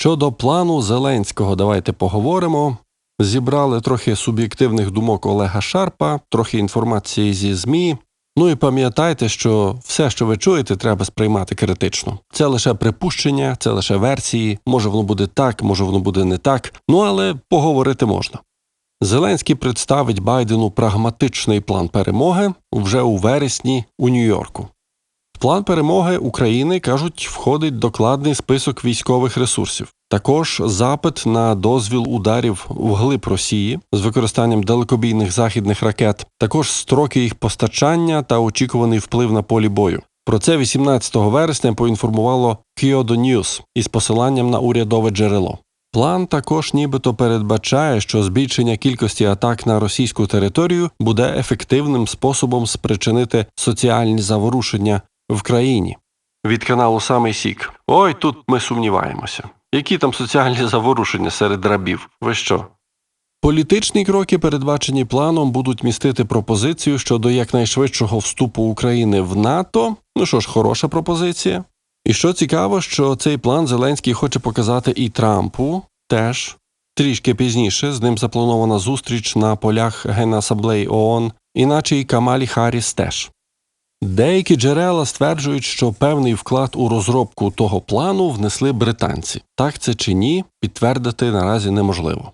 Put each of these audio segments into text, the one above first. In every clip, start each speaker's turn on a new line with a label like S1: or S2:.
S1: Щодо плану Зеленського, давайте поговоримо. Зібрали трохи суб'єктивних думок Олега Шарпа, трохи інформації зі ЗМІ. Ну і пам'ятайте, що все, що ви чуєте, треба сприймати критично. Це лише припущення, це лише версії. Може воно буде так, може воно буде не так. Ну але поговорити можна. Зеленський представить Байдену прагматичний план перемоги вже у вересні у Нью-Йорку. План перемоги України кажуть, входить докладний список військових ресурсів. Також запит на дозвіл ударів вглиб Росії з використанням далекобійних західних ракет, також строки їх постачання та очікуваний вплив на полі бою. Про це 18 вересня поінформувало Kyodo News із посиланням на урядове джерело. План також нібито передбачає, що збільшення кількості атак на російську територію буде ефективним способом спричинити соціальні заворушення в країні. Від каналу Самий Сік. Ой, тут ми сумніваємося. Які там соціальні заворушення серед рабів? Ви що? Політичні кроки, передбачені планом, будуть містити пропозицію щодо якнайшвидшого вступу України в НАТО. Ну що ж, хороша пропозиція. І що цікаво, що цей план Зеленський хоче показати і Трампу теж трішки пізніше. З ним запланована зустріч на полях Генасаблеї ООН, іначе і Камалі Харріс теж. Деякі джерела стверджують, що певний вклад у розробку того плану внесли британці. Так це чи ні, підтвердити наразі неможливо.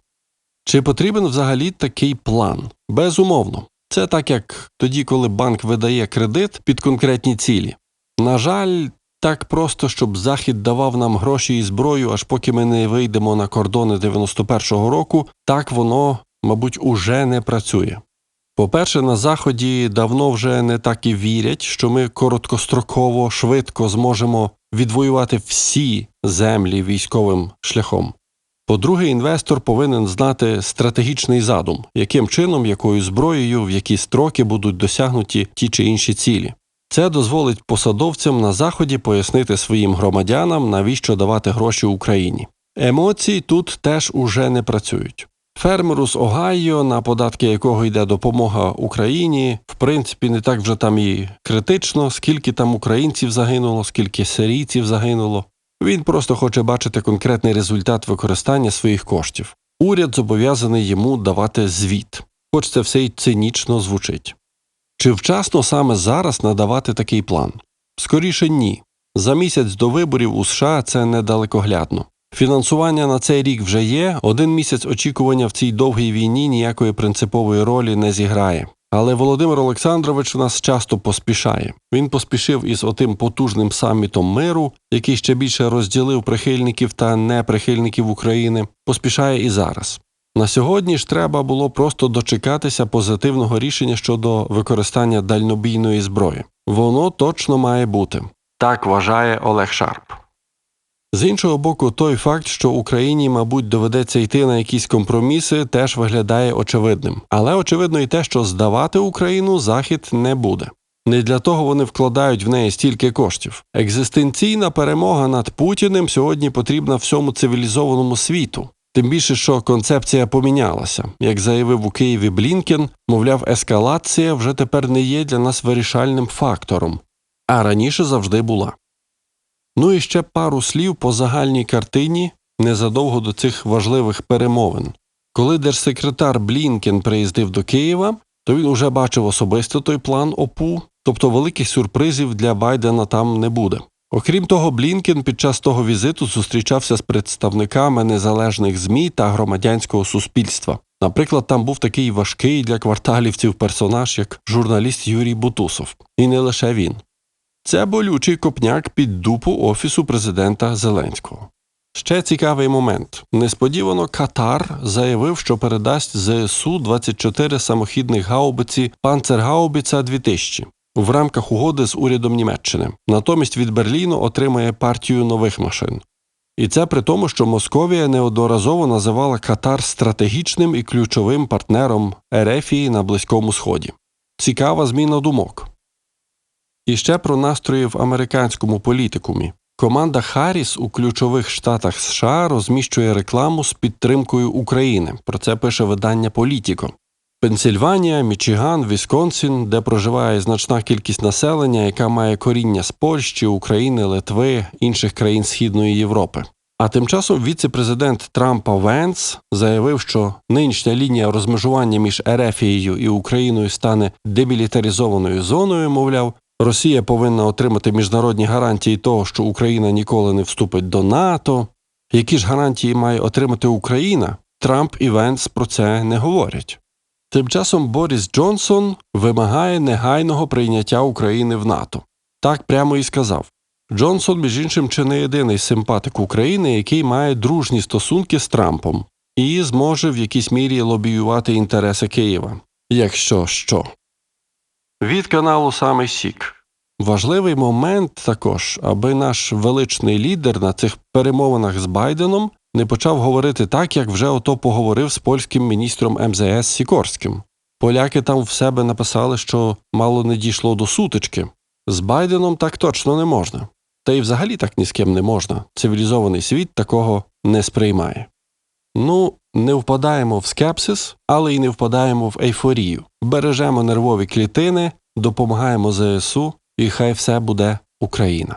S1: Чи потрібен взагалі такий план? Безумовно. Це так як тоді, коли банк видає кредит під конкретні цілі. На жаль, так просто, щоб Захід давав нам гроші і зброю, аж поки ми не вийдемо на кордони 91-го року, так воно, мабуть, уже не працює. По-перше, на Заході давно вже не так і вірять, що ми короткостроково, швидко зможемо відвоювати всі землі військовим шляхом. По-друге, інвестор повинен знати стратегічний задум, яким чином, якою зброєю, в які строки будуть досягнуті ті чи інші цілі. Це дозволить посадовцям на Заході пояснити своїм громадянам, навіщо давати гроші Україні. Емоції тут теж уже не працюють. Фермеру з Огайо, на податки якого йде допомога Україні, в принципі, не так вже там і критично, скільки там українців загинуло, скільки сирійців загинуло. Він просто хоче бачити конкретний результат використання своїх коштів. Уряд зобов'язаний йому давати звіт, хоч це все й цинічно звучить. Чи вчасно саме зараз надавати такий план? Скоріше ні. За місяць до виборів у США це недалекоглядно. Фінансування на цей рік вже є, один місяць очікування в цій довгій війні ніякої принципової ролі не зіграє. Але Володимир Олександрович нас часто поспішає. Він поспішив із отим потужним самітом миру, який ще більше розділив прихильників та неприхильників України, поспішає і зараз. На сьогодні ж треба було просто дочекатися позитивного рішення щодо використання дальнобійної зброї. Воно точно має бути. Так вважає Олег Шарп. З іншого боку, той факт, що Україні, мабуть, доведеться йти на якісь компроміси, теж виглядає очевидним. Але очевидно і те, що здавати Україну Захід не буде. Не для того вони вкладають в неї стільки коштів. Екзистенційна перемога над Путіним сьогодні потрібна всьому цивілізованому світу. Тим більше, що концепція помінялася. Як заявив у Києві Блінкен, мовляв, ескалація вже тепер не є для нас вирішальним фактором, а раніше завжди була. Ну і ще пару слів по загальній картині незадовго до цих важливих перемовин. Коли держсекретар Блінкен приїздив до Києва, то він уже бачив особисто той план ОПУ, тобто великих сюрпризів для Байдена там не буде. Окрім того, Блінкен під час того візиту зустрічався з представниками незалежних ЗМІ та громадянського суспільства. Наприклад, там був такий важкий для кварталівців персонаж, як журналіст Юрій Бутусов, і не лише він. Це болючий копняк під дупу Офісу президента Зеленського. Ще цікавий момент. Несподівано Катар заявив, що передасть ЗСУ 24 самохідних гаубиці Панцергаубіца 2000 в рамках угоди з урядом Німеччини. Натомість від Берліну отримає партію нових машин. І це при тому, що Московія неодноразово називала Катар стратегічним і ключовим партнером Ерефії на Близькому Сході. Цікава зміна думок. І ще про настрої в американському політикумі. Команда Харріс у ключових штатах США розміщує рекламу з підтримкою України. Про це пише видання Політіко. Пенсільванія, Мічиган, Вісконсін, де проживає значна кількість населення, яка має коріння з Польщі, України, Литви, інших країн Східної Європи. А тим часом віце-президент Трампа Венс заявив, що нинішня лінія розмежування між Ерефією і Україною стане демілітаризованою зоною. Мовляв, Росія повинна отримати міжнародні гарантії того, що Україна ніколи не вступить до НАТО. Які ж гарантії має отримати Україна? Трамп і Венс про це не говорять. Тим часом Борис Джонсон вимагає негайного прийняття України в НАТО. Так прямо і сказав. Джонсон, між іншим, чи не єдиний симпатик України, який має дружні стосунки з Трампом і зможе в якійсь мірі лобіювати інтереси Києва. Якщо що. Від каналу Самий Сік. Важливий момент також, аби наш величний лідер на цих перемовинах з Байденом не почав говорити так, як вже ото поговорив з польським міністром МЗС Сікорським. Поляки там в себе написали, що мало не дійшло до сутички. З Байденом так точно не можна. Та й взагалі так ні з ким не можна. Цивілізований світ такого не сприймає. Ну, не впадаємо в скепсис, але й не впадаємо в ейфорію. Бережемо нервові клітини, допомагаємо ЗСУ, і хай все буде Україна.